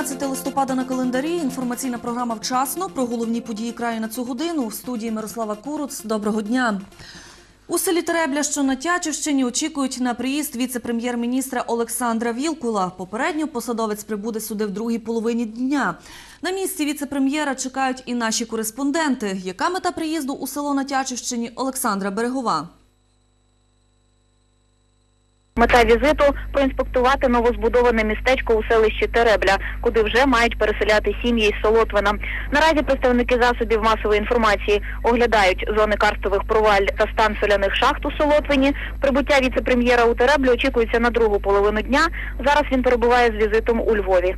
19 листопада на календарі. Інформаційна програма вчасно про головні події краю на цю годину. В студії Мирослава Куруц. Доброго дня. У селі Теребля, що на Тячівщині, очікують на приїзд віце-прем'єр-міністра Олександра Вілкула. Попередньо посадовець прибуде сюди в другій половині дня. На місці віце-прем'єра чекають і наші кореспонденти. Яка мета приїзду у село на Тячівщині Олександра Берегова? Мета візиту проінспектувати новозбудоване містечко у селищі Теребля, куди вже мають переселяти сім'ї із Солотвина. Наразі представники засобів масової інформації оглядають зони карстових проваль та стан соляних шахт у Солотвині. Прибуття віце-прем'єра у Тереблю очікується на другу половину дня. Зараз він перебуває з візитом у Львові.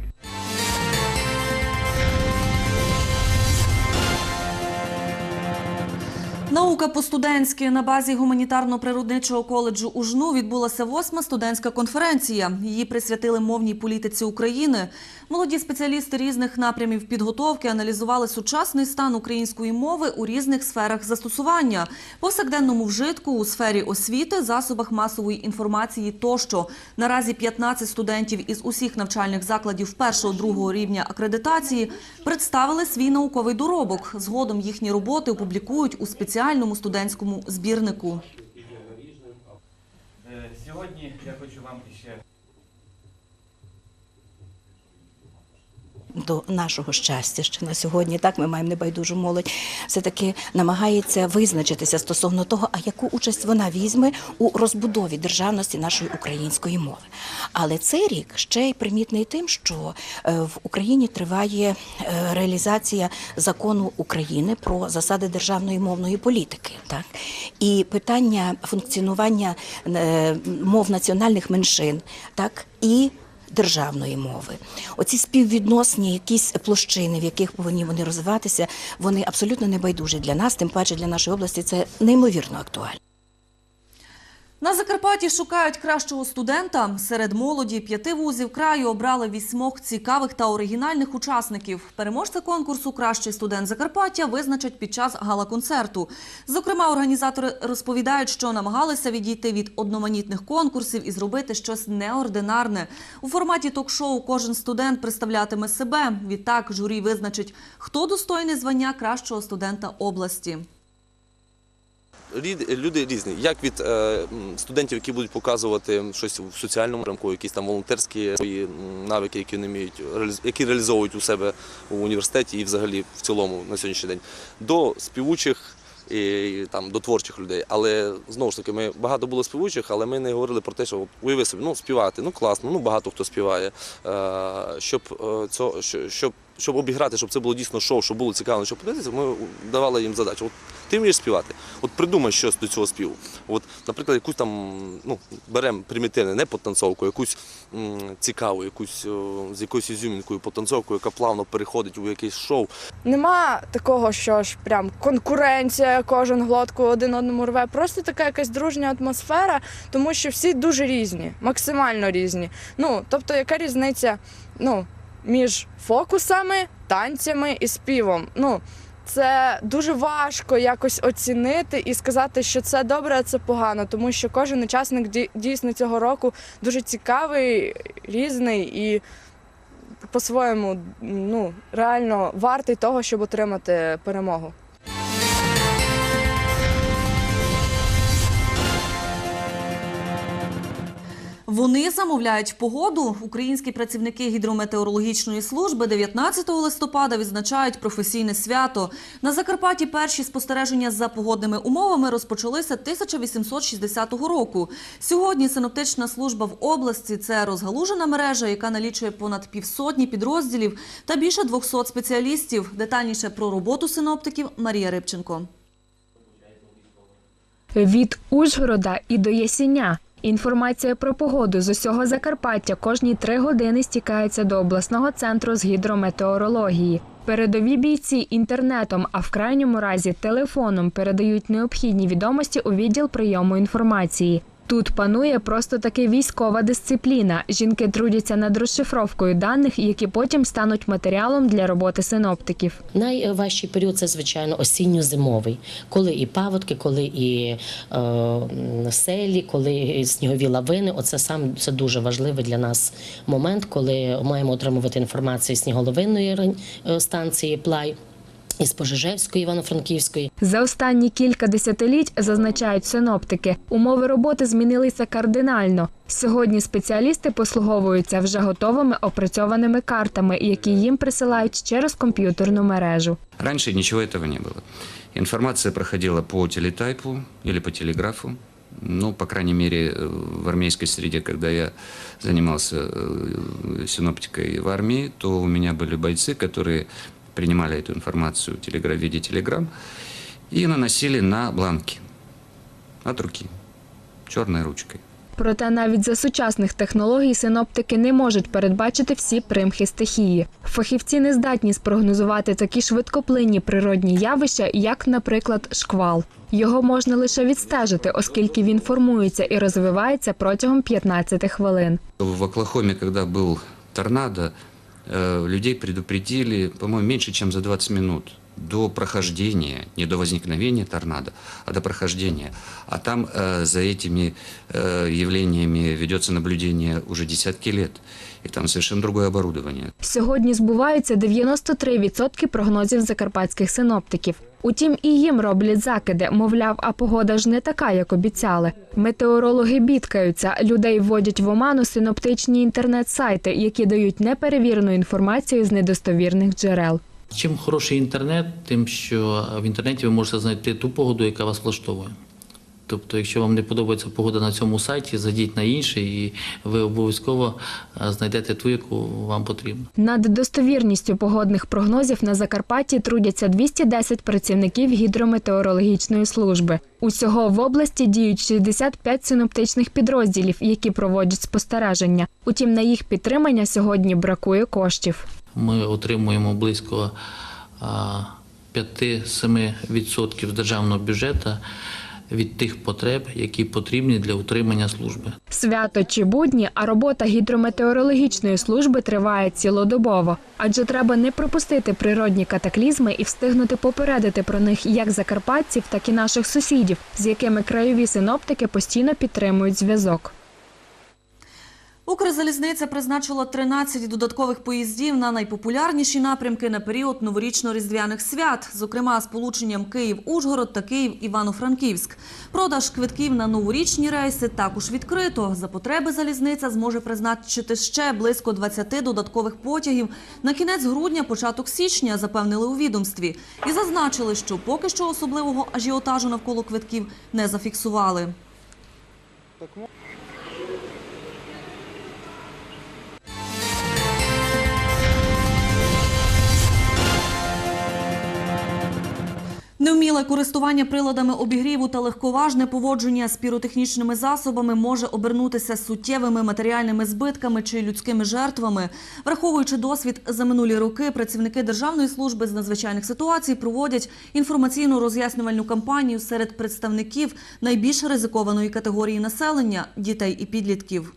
Наука по-студентськи на базі гуманітарно-природничого коледжу УЖНУ відбулася восьма студентська конференція. Її присвятили мовній політиці України. Молоді спеціалісти різних напрямів підготовки аналізували сучасний стан української мови у різних сферах застосування, повсякденному вжитку у сфері освіти, засобах масової інформації тощо. Наразі 15 студентів із усіх навчальних закладів першого-другого рівня акредитації представили свій науковий доробок. Згодом їхні роботи опублікують у спеціальному студентському збірнику. Е, Сьогодні я хочу вам ще до нашого щастя, що на сьогодні так ми маємо небайдужу молодь, все таки намагається визначитися стосовно того, а яку участь вона візьме у розбудові державності нашої української мови. Але цей рік ще й примітний тим, що е, в Україні триває е, реалізація закону України про засади державної мовної політики. Так і питання функціонування е, мов національних меншин, так і державної мови. Оці співвідносні якісь площини, в яких повинні вони розвиватися, вони абсолютно не байдужі для нас, тим паче для нашої області це неймовірно актуально. На Закарпатті шукають кращого студента. Серед молоді п'яти вузів краю обрали вісьмох цікавих та оригінальних учасників. Переможця конкурсу Кращий студент Закарпаття визначать під час гала-концерту. Зокрема, організатори розповідають, що намагалися відійти від одноманітних конкурсів і зробити щось неординарне. У форматі ток-шоу кожен студент представлятиме себе. Відтак журі визначить, хто достойний звання кращого студента області. Люди різні, як від е, студентів, які будуть показувати щось в соціальному рамку, якісь там волонтерські свої навики, які вони вміють, які реалізовують у себе у університеті і взагалі в цілому на сьогоднішній день, до співучих і там до творчих людей. Але знову ж таки, ми багато було співучих, але ми не говорили про те, що уяви собі, ну співати, ну класно, ну багато хто співає. Е, щоб е, цо, що- щоб. Щоб обіграти, щоб це було дійсно шоу, щоб було цікаво, щоб подивитися, ми давали їм задачу. От ти вмієш співати, от придумай щось до цього співу. От, наприклад, якусь там, ну, беремо примітивне, не потанцовку, якусь м, цікаву, якусь о, з якоюсь ізюмінкою потанцовку, яка плавно переходить у якесь шоу. Нема такого, що ж прям конкуренція, кожен глотку один одному рве. Просто така якась дружня атмосфера, тому що всі дуже різні, максимально різні. Ну, тобто, яка різниця ну, між фокусами, танцями і співом? Ну, це дуже важко якось оцінити і сказати, що це добре, а це погано, тому що кожен учасник дій- дійсно цього року дуже цікавий, різний і по-своєму ну, реально вартий того, щоб отримати перемогу. Вони замовляють погоду. Українські працівники гідрометеорологічної служби 19 листопада відзначають професійне свято. На Закарпатті перші спостереження за погодними умовами розпочалися 1860 року. Сьогодні синоптична служба в області це розгалужена мережа, яка налічує понад півсотні підрозділів та більше 200 спеціалістів. Детальніше про роботу синоптиків Марія Рибченко. Від Ужгорода і до Ясіня. Інформація про погоду з усього Закарпаття кожні три години стікається до обласного центру з гідрометеорології. Передові бійці інтернетом, а в крайньому разі телефоном передають необхідні відомості у відділ прийому інформації. Тут панує просто таки військова дисципліна. Жінки трудяться над розшифровкою даних, які потім стануть матеріалом для роботи синоптиків. Найважчий період це звичайно осінньо-зимовий, коли і паводки, коли і е, селі, коли і снігові лавини. Оце сам це дуже важливий для нас момент, коли маємо отримувати інформацію з сніголовинної е, станції Плай Із Пожежевської, Івано-Франківської, За останні кілька десятиліть зазначають синоптики. Умови роботи змінилися кардинально. Сьогодні спеціалісти послуговуються вже готовими опрацьованими картами, які їм присилають через комп'ютерну мережу. Раньше ничего этого не было. Информация проходила по телетайпу или по телеграфу. Ну, по крайней мере, э, в армейской среде, когда я занимался э, синоптикой в армии, то у меня были бойцы, которые принимали эту информацию в телегра- в виде телеграмм и наносили на бланки от руки, черной ручкой. Проте навіть за сучасних технологій синоптики не можуть передбачити всі примхи стихії. Фахівці не здатні спрогнозувати такі швидкоплинні природні явища, як, наприклад, шквал. Його можна лише відстежити, оскільки він формується і розвивається протягом 15 хвилин. В Оклахоме, когда был торнадо, э, людей предупредили, по-моему, меньше, чем за 20 минут до прохождения, не до возникновения торнадо, а до прохождения. А там э, за этими э, явлениями ведется наблюдение уже десятки лет. И там совершенно другое оборудование. Сьогодні збуваються 93% прогнозів закарпатських синоптиків. Утім, і їм роблять закиди. Мовляв, а погода ж не така, як обіцяли. Метеорологи бідкаються. Людей вводять в оману синоптичні інтернет-сайти, які дають неперевірену інформацію з недостовірних джерел. Чим хороший інтернет, тим що в інтернеті ви можете знайти ту погоду, яка вас влаштовує. Тобто, якщо вам не подобається погода на цьому сайті, зайдіть на інший, і ви обов'язково е, знайдете ту, яку вам потрібно. Над достовірністю погодних прогнозів на Закарпатті трудяться 210 працівників гідрометеорологічної служби. Усього в області діють 65 синоптичних підрозділів, які проводять спостереження. Утім, на їх підтримання сьогодні бракує коштів. Ми отримуємо близько а, 5-7% з державного бюджету від тих потреб, які потрібні для утримання служби. Свято чи будні, а робота гідрометеорологічної служби триває цілодобово, адже треба не пропустити природні катаклізми і встигнути попередити про них як закарпатців, так і наших сусідів, з якими краєві синоптики постійно підтримують зв'язок. Укрзалізниця призначила 13 додаткових поїздів на найпопулярніші напрямки на період новорічно-різдвяних свят, зокрема з полученням Київ-Ужгород та Київ-Івано-Франківськ. Продаж квитків на новорічні рейси також відкрито. За потреби залізниця зможе призначити ще близько 20 додаткових потягів на кінець грудня, початок січня, запевнили у відомстві. І зазначили, що поки що особливого ажіотажу навколо квитків не зафіксували. Невміле користування приладами обігріву та легковажне поводження з піротехнічними засобами може обернутися суттєвими матеріальними збитками чи людськими жертвами. Враховуючи досвід за минулі роки, працівники Державної служби з надзвичайних ситуацій проводять інформаційну роз'яснювальну кампанію серед представників найбільш ризикованої категорії населення дітей і підлітків.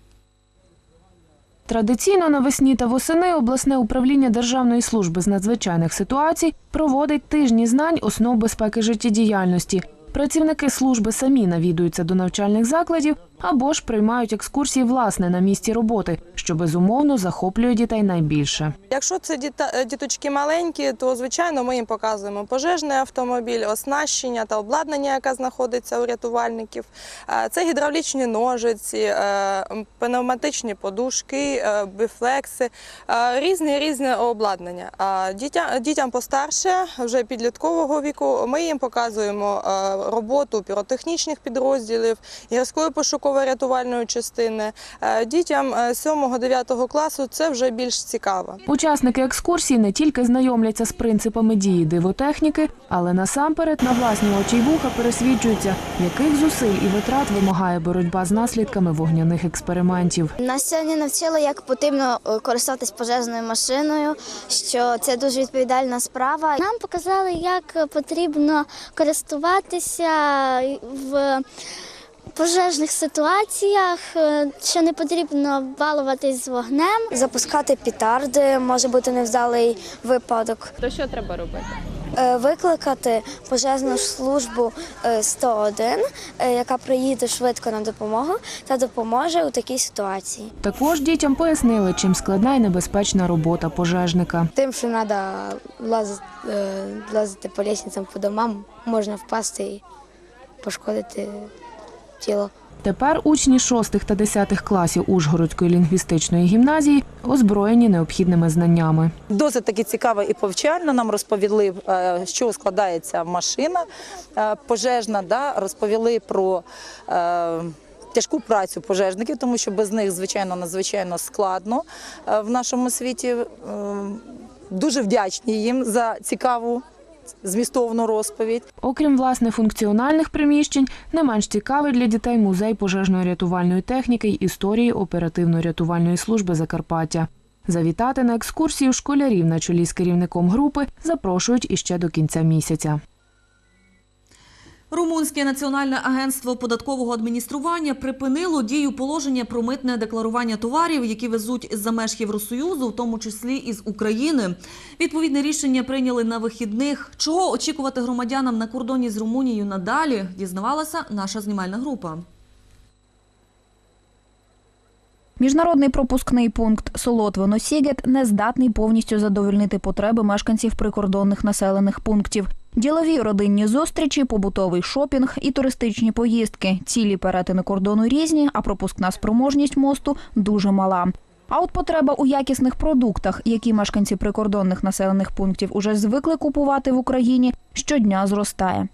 Традиційно навесні та восени обласне управління Державної служби з надзвичайних ситуацій проводить тижні знань основ безпеки життєдіяльності. Працівники служби самі навідуються до навчальних закладів або ж приймають екскурсії власне на місці роботи, що безумовно захоплює дітей найбільше. Якщо це діта- е, діточки маленькі, то звичайно ми їм показуємо пожежний автомобіль, оснащення та обладнання, яке знаходиться у рятувальників. Е, Це гідравлічні ножиці, е, пневматичні подушки, біфлекси, е, різне обладнання. А дітя- Дітям постарше, вже підліткового віку, ми їм показуємо роботу піротехнічних підрозділів, гірської пошуково-рятувальної частини. Е, Дітям 7-9 класу це вже більш цікаво. Учасники екскурсії не тільки знайомляться з принципами дії дивотехніки, але насамперед на власні очі й вуха пересвідчуються, яких зусиль і витрат вимагає боротьба з наслідками вогняних експериментів. Нас сьогодні навчили, як потрібно е, користуватись пожежною машиною, що це дуже відповідальна справа. Нам показали, як потрібно користуватися в пожежних ситуаціях, е, що не потрібно балуватись з вогнем. Запускати петарди, може бути невдалий випадок. То що треба робити? Е, Викликати пожежну службу е, 101, е, яка приїде швидко на допомогу та допоможе у такій ситуації. Також дітям пояснили, чим складна і небезпечна робота пожежника. Тим, що треба лазити, лазити по лісницям по домам, можна впасти і пошкодити тіло. Тепер учні 6 та 10 класів Ужгородської лінгвістичної гімназії озброєні необхідними знаннями. Досить таки цікаво і повчально нам розповіли, е, що складається машина е, пожежна. Да? Розповіли про е, тяжку працю пожежників, тому що без них, звичайно, надзвичайно складно в нашому світі. Е, Дуже вдячні їм за цікаву змістовну розповідь. Окрім власне функціональних приміщень, не менш цікавий для дітей музей пожежної рятувальної техніки й історії оперативно-рятувальної служби Закарпаття. Завітати на екскурсію школярів на чолі з керівником групи запрошують іще до кінця місяця. Румунське національне агентство податкового адміністрування припинило дію положення про митне декларування товарів, які везуть з-за меж Євросоюзу, в тому числі із України. Відповідне рішення прийняли на вихідних. Чого очікувати громадянам на кордоні з Румунією надалі, дізнавалася наша знімальна група. Міжнародний пропускний пункт Солотвино-Сігет не здатний повністю задовольнити потреби мешканців прикордонних населених пунктів. Ділові родинні зустрічі, побутовий шопінг і туристичні поїздки. Цілі перетини кордону різні, а пропускна спроможність мосту дуже мала. А от потреба у якісних продуктах, які мешканці прикордонних населених пунктів уже звикли купувати в Україні, щодня зростає.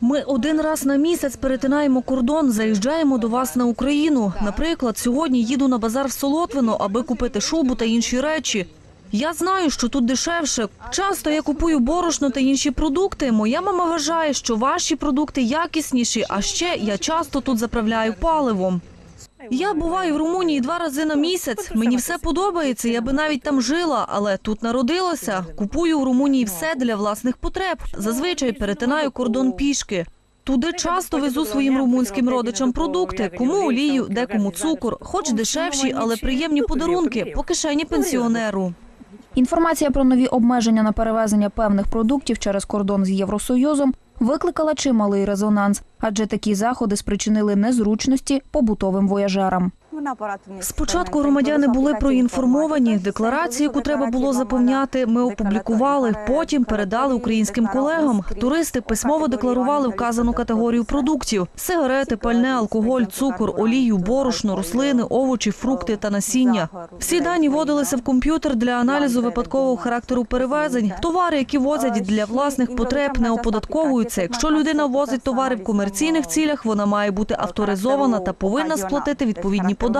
Ми один раз на місяць перетинаємо кордон, заїжджаємо до вас на Україну. Наприклад, сьогодні їду на базар в Солотвино, аби купити шубу та інші речі. Я знаю, що тут дешевше. Часто я купую борошно та інші продукти. Моя мама вважає, що ваші продукти якісніші, а ще я часто тут заправляю паливом. Я буваю в Румунії два рази на місяць. Мені все подобається. Я би навіть там жила, але тут народилася. Купую в Румунії все для власних потреб. Зазвичай перетинаю кордон пішки. Туди часто везу своїм румунським родичам продукти, кому олію, декому цукор, хоч дешевші, але приємні подарунки по кишені пенсіонеру. Інформація про нові обмеження на перевезення певних продуктів через кордон з Євросоюзом викликала чималий резонанс, адже такі заходи спричинили незручності побутовим вояжерам. Спочатку громадяни були проінформовані. Декларацію, яку треба було заповняти, ми опублікували. Потім передали українським колегам. Туристи письмово декларували вказану категорію продуктів: сигарети, пальне, алкоголь, цукор, олію, борошно, рослини, овочі, фрукти та насіння. Всі дані вводилися в комп'ютер для аналізу випадкового характеру перевезень. Товари, які возять для власних потреб, не оподатковуються. Якщо людина возить товари в комерційних цілях, вона має бути авторизована та повинна сплатити відповідні податки.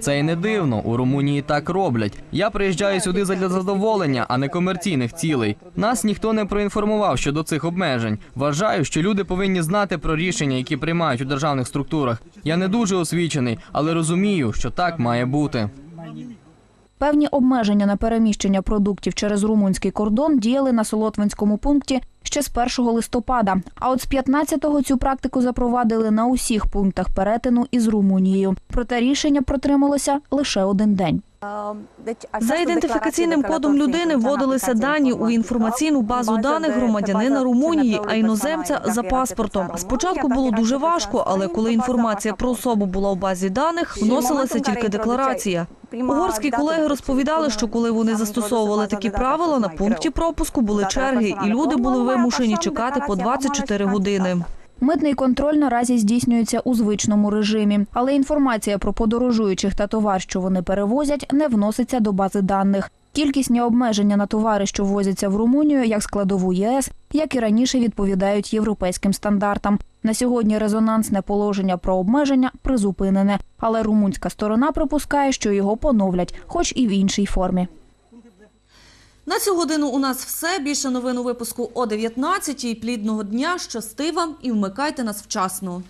Це й не дивно. У Румунії так роблять. Я приїжджаю сюди задля задоволення, а не комерційних цілей. Нас ніхто не проінформував щодо цих обмежень. Вважаю, що люди повинні знати про рішення, які приймають у державних структурах. Я не дуже освічений, але розумію, що так має бути. Певні обмеження на переміщення продуктів через румунський кордон діяли на Солотвинському пункті ще з 1 листопада. А от з 15-го цю практику запровадили на усіх пунктах перетину із Румунією. Проте рішення протрималося лише один день. За ідентифікаційним кодом людини вводилися дані у інформаційну базу даних громадянина Румунії, а іноземця за паспортом. Спочатку було дуже важко, але коли інформація про особу була у базі даних, вносилася тільки декларація. Угорські колеги розповідали, що коли вони застосовували такі правила, на пункті пропуску були черги, і люди були вимушені чекати по 24 години. Митний контроль наразі здійснюється у звичному режимі, але інформація про подорожуючих та товар, що вони перевозять, не вноситься до бази даних. Кількісні обмеження на товари, що ввозяться в Румунію, як складову ЄС, як і раніше відповідають європейським стандартам. На сьогодні резонансне положення про обмеження призупинене, але румунська сторона припускає, що його поновлять, хоч і в іншій формі. На цю годину у нас все. Більше новин у випуску о 19-й. Плідного дня, щасти вам і вмикайте нас вчасно.